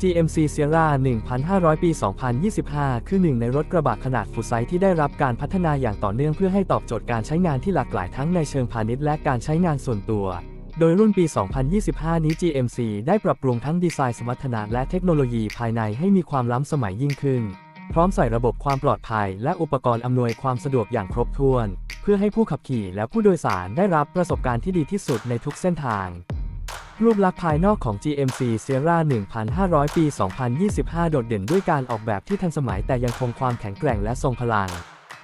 GMC Sierra 1,500 ปี 2025 คือหนึ่งในรถกระบะขนาดฟูไซส์ที่ได้รับการพัฒนาอย่างต่อเนื่องเพื่อให้ตอบโจทย์การใช้งานที่หลากหลายทั้งในเชิงพาณิชย์และการใช้งานส่วนตัว โดยรุ่นปี 2025 นี้ GMC ได้ปรับปรุงทั้งดีไซน์สมรรถนะและเทคโนโลยีภายในให้มีความล้ำสมัยยิ่งขึ้น พร้อมใส่ระบบความปลอดภัย และอุปกรณ์อำนวยความสะดวกอย่างครบถ้วน เพื่อให้ผู้ขับขี่และผู้โดยสารได้รับประสบการณ์ที่ดีที่สุดในทุกเส้นทาง รูปลักษณ์ภายนอกของ GMC Sierra 1,500 ปี 2025 โดดเด่นด้วยการออกแบบที่ทันสมัยแต่ยังคงความแข็งแกร่งและทรงพลัง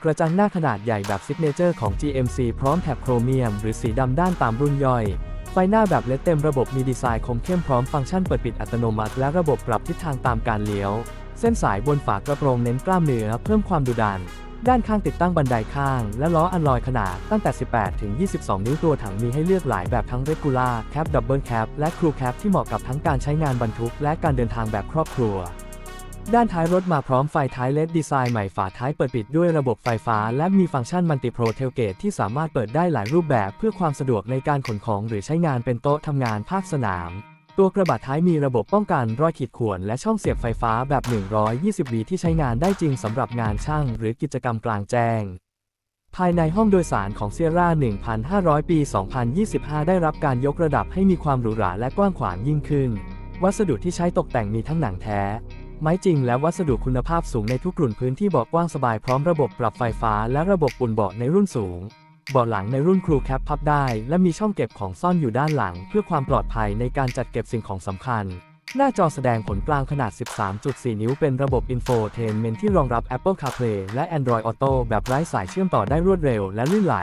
กระจังหน้าขนาดใหญ่แบบซิกเนเจอร์ของ GMC พร้อมแถบโครเมียม หรือสีดำด้านตามรุ่นย่อย ไฟหน้าแบบเลดเต็มระบบมีดีไซน์คมเข้มพร้อมฟังก์ชันเปิดปิดอัตโนมัติ และระบบปรับทิศทางตามการเลี้ยว เส้นสายบนฝากระโปรงเน้นกล้ามเนื้อเพิ่มความดุดัน ด้านข้างติดตั้งบันไดข้าง และล้ออันลอยขนาดตั้งแต่ 18 ถึง 22 นิ้วตัวถังมีให้เลือกหลายแบบทั้ง Regular Cab Double Cab และ Crew Cab ที่เหมาะกับทั้งการใช้งานบรรทุก และการเดินทางแบบครอบครัว ด้านท้ายรถมาพร้อมไฟท้ายเลดดีไซน์ใหม่ฝาท้ายเปิดปิดด้วยระบบไฟฟ้า และมีฟังก์ชันมัลติโปรเทลเกตที่สามารถเปิดได้หลายรูปแบบ เพื่อความสะดวกในการขนของหรือใช้งานเป็นโต๊ะทำงานภาคสนาม ตัวกระบะท้ายมีระบบป้องกันรอยขีดข่วนและช่องเสียบไฟฟ้าแบบ 120 วีที่ใช้งานได้จริงสำหรับงานช่างหรือกิจกรรมกลางแจ้ง ภายในห้องโดยสารของ Sierra 1,500 ปี 2025 ได้รับการยกระดับให้มีความหรูหราและกว้างขวางยิ่งขึ้น วัสดุที่ใช้ตกแต่งมีทั้งหนังแท้ ไม้จริงและวัสดุคุณภาพสูงในทุกกลุ่นพื้นที่เบาะกว้างสบายพร้อมระบบปรับไฟฟ้าและระบบปุ่นเบาะในรุ่นสูง เบาะหลังในรุ่นครูแคปพับได้ และมีช่องเก็บของซ่อนอยู่ด้านหลัง เพื่อความปลอดภัยในการจัดเก็บสิ่งของสำคัญ หน้าจอแสดงผลกลางขนาด 13.4 นิ้วเป็นระบบ Infotainment ที่รองรับ Apple CarPlay และ Android Auto แบบไร้สายเชื่อมต่อได้รวดเร็วและลื่นไหล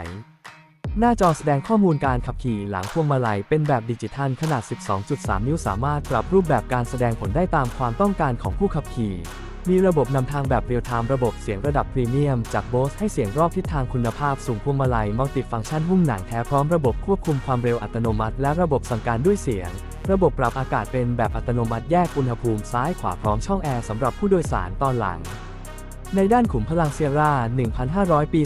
หน้าจอแสดงข้อมูลการขับขี่หลังพวงมาลัยเป็นแบบดิจิทัลขนาด 12.3 นิ้วสามารถปรับรูปแบบการแสดงผลได้ตามความต้องการของผู้ขับขี่ มีระบบนำทางแบบเรียลไทม์ระบบเสียงระดับพรีเมียม จาก Bose ให้เสียงรอบทิศทางคุณภาพสูงพวงมาลัยมัลติฟังก์ชันหุ้มหนังแท้พร้อมระบบควบคุมความเร็วอัตโนมัติ และระบบสั่งการด้วยเสียง ระบบปรับอากาศเป็นแบบอัตโนมัติแยกอุณหภูมิซ้ายขวาพร้อมช่องแอร์สำหรับผู้โดยสารตอนหลัง ในด้านขุมพลังเซียร่า 1,500 ปี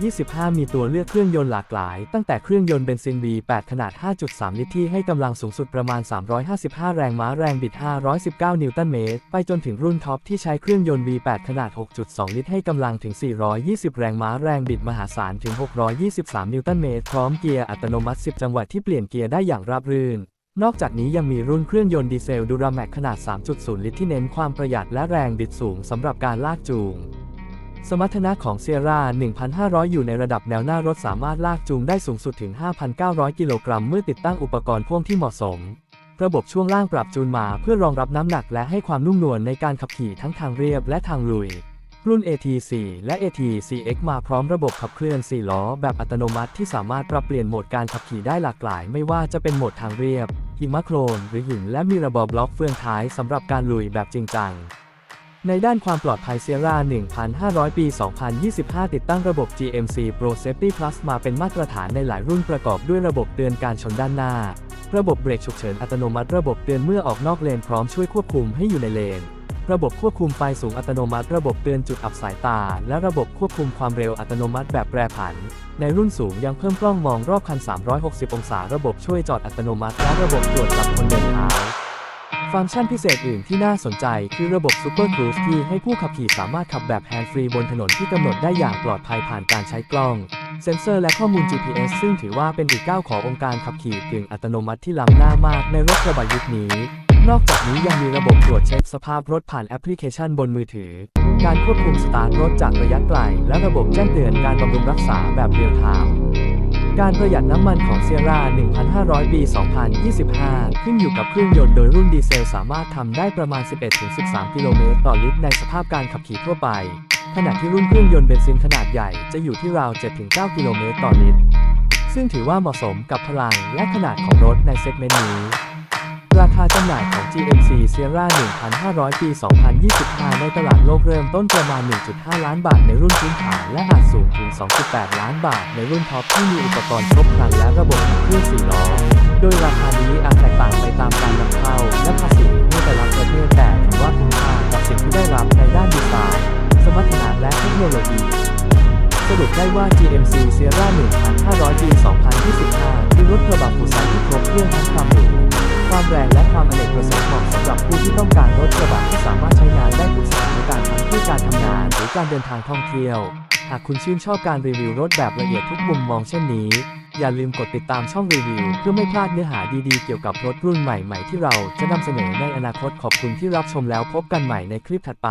2025 มีตัวเลือกเครื่องยนต์หลากหลาย ตั้งแต่เครื่องยนต์เบนซิน V8 ขนาด 5.3 ลิตรที่ให้กำลังสูงสุดประมาณ 355 แรงม้าแรงบิด 519 นิวตันเมตร ไปจนถึงรุ่นท็อปที่ใช้เครื่องยนต์ V8 ขนาด 6.2 ลิตรให้กำลังถึง 420 แรงม้าแรงบิดมหาศาลถึง 623 นิวตันเมตร พร้อมเกียร์อัตโนมัติ 10 จังหวะที่เปลี่ยนเกียร์ได้อย่างราบรื่น นอกจากนี้ยังมีรุ่นเครื่องยนต์ดีเซลดูราแม็กขนาด 3.0 ลิตรที่เน้นความประหยัดและแรงบิดสูงสำหรับการลากจูง สมรรถนะของ Sierra 1,500 อยู่ในระดับแนวหน้ารถสามารถลากจูงได้สูงสุดถึง 5,900 กิโลกรัมเมื่อติดตั้งอุปกรณ์พ่วงที่เหมาะสม ระบบช่วงล่างปรับจูนมาเพื่อรองรับน้ำหนักและให้ความนุ่มนวลในการขับขี่ทั้งทางเรียบและทางลุย รุ่น AT4 และ AT4X มาพร้อมระบบขับเคลื่อน 4 ล้อ แบบอัตโนมัติที่สามารถปรับเปลี่ยนโหมดการขับขี่ได้หลากหลาย ไม่ว่าจะเป็นโหมดทางเรียบ หิมะโคลน หรือหิน และมีระบบบล็อกเฟืองท้ายสำหรับการลุยแบบจริงจัง ในด้านความปลอดภัย Sierra 1,500 ปี 2025 ติดตั้งระบบ GMC Pro Safety Plus มาเป็นมาตรฐานในหลายรุ่นประกอบด้วยระบบเตือนการชนด้านหน้า ระบบเบรกฉุกเฉินอัตโนมัติ ระบบเตือนเมื่อออกนอกเลนพร้อมช่วยควบคุมให้อยู่ในเลน ระบบควบคุมไฟสูงอัตโนมัติ ระบบเตือนจุดอับสายตา และระบบควบคุมความเร็วอัตโนมัติแบบแปรผัน ในรุ่นสูงยังเพิ่มกล้องมองรอบคัน 360 องศา ระบบช่วยจอดอัตโนมัติ และระบบตรวจจับคนเดินเท้าฟังก์ชันพิเศษอื่นที่น่าสนใจคือระบบ Super Cruise ที่ให้ผู้ขับขี่สามารถขับแบบแฮนด์ฟรีบนถนนที่กำหนดได้อย่างปลอดภัยผ่านการใช้กล้อง เซ็นเซอร์และข้อมูล GPS ซึ่งถือว่าเป็นอีกก้าวขององค์การขับขี่กึ่งอัตโนมัติที่ล้ำหน้ามากในรถกระบะยุคนี้ นอกจากนี้ยังมีระบบตรวจเช็คสภาพรถผ่านแอปพลิเคชันบนมือถือ การควบคุมสตาร์ทรถจากระยะไกล และระบบแจ้งเตือนการบำรุงรักษาแบบเรียลไทม์การประหยัดน้ำมันของ Sierra 1,500 ปี 2025 ขึ้นอยู่กับเครื่องยนต์โดยรุ่นดีเซลสามารถทำได้ประมาณ 11-13 กิโลเมตรต่อลิตรในสภาพการขับขี่ทั่วไป ขณะที่รุ่นเครื่องยนต์เบนซินขนาดใหญ่จะอยู่ที่ราว 7-9 กิโลเมตรต่อลิตร ซึ่งถือว่าเหมาะสมกับพลังและขนาดของรถในเซกเมนต์นี้ ราคาจำหน่ายของ GMC Sierra 1,500 ปี 2025 ในตลาดโลกเริ่มต้นประมาณ 1.5 ล้านบาทในรุ่นพื้นฐานและอาจสูงถึง 2.8 ล้านบาทในรุ่นท็อปที่มีอุปกรณ์ครบครันและระบบขับเคลื่อน4ล้อ โดยราคานี้อาจแตกต่างไปตามการนำเข้าและภาษีในแต่ละประเทศแต่ถือว่าคุ้มค่ากับสิ่งที่ได้รับในด้านดีไซน์สมรรถนะและเทคโนโลยีสรุปได้ว่า GMC Sierra 1,500 ปี 2025 คือรถกระบะฟูซส์ที่ครบเครื่องทั้งความหรู ความแรงและความอเนกประสงค์เหมาะสำหรับผู้ที่ต้องการรถกระบะที่สามารถใช้งานได้ทุกสถานการณ์ทั้งที่การทำงานหรือการเดินทางท่องเที่ยว หากคุณชื่นชอบการรีวิวรถแบบละเอียดทุกมุมมองเช่นนี้ อย่าลืมกดติดตามช่องรีวิว เพื่อไม่พลาดเนื้อหาดีๆเกี่ยวกับรถรุ่นใหม่ๆที่เราจะนำเสนอในอนาคตขอบคุณที่รับชมแล้วพบกันใหม่ในคลิปถัดไป